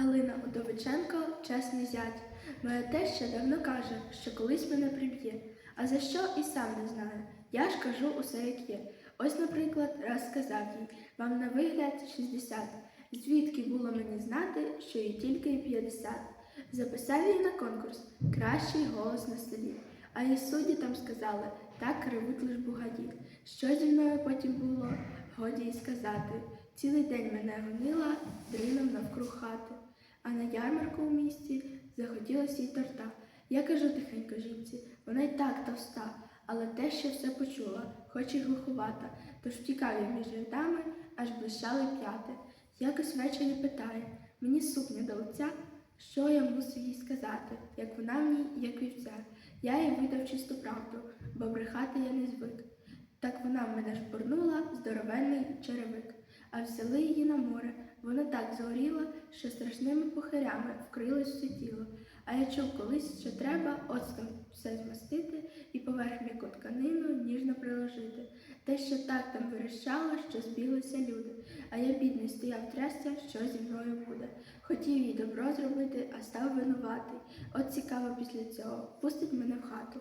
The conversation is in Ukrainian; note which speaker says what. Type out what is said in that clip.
Speaker 1: Галина Удовиченко, чесний зять. Моя теща давно каже, що колись мене приб'є. А за що і сам не знаю. Я ж кажу усе як є. Ось, наприклад, раз сказав їй, вам на вигляд 60. Звідки було мені знати, що їй тільки 50. Записав її на конкурс Кращий голос на селі. А їй судді там сказали, так кривуть лиш бугаї. Що зі мною потім було, годі й сказати. Цілий день мене гонила дріном навкруг хати. А на ярмарку у місті захотілося їй торта. Я кажу тихенько жінці, вона й так товста, але те, що все почула, хоч і глуховата, тож втікав я між рядами, аж блищали п'яти. Якось ввечері питає, мені сукня до лиця, що я мусив їй сказати, як вона в ній, як вівця. Я їй видав чисту правду, бо брехати я не звик. Так вона в мене жбурнула здоровенний черевик, а взяли її на море. Вона так згоріла, що страшними похирями вкрилось все тіло. А я чув колись, що треба оцтом все змастити і поверх м'яку тканину ніжно приложити. Те, що так там вирішало, що збіглися люди. А я бідний стояв трясся, що зі мною буде. Хотів їй добро зробити, а став винуватий. От цікаво після цього, пустить мене в хату.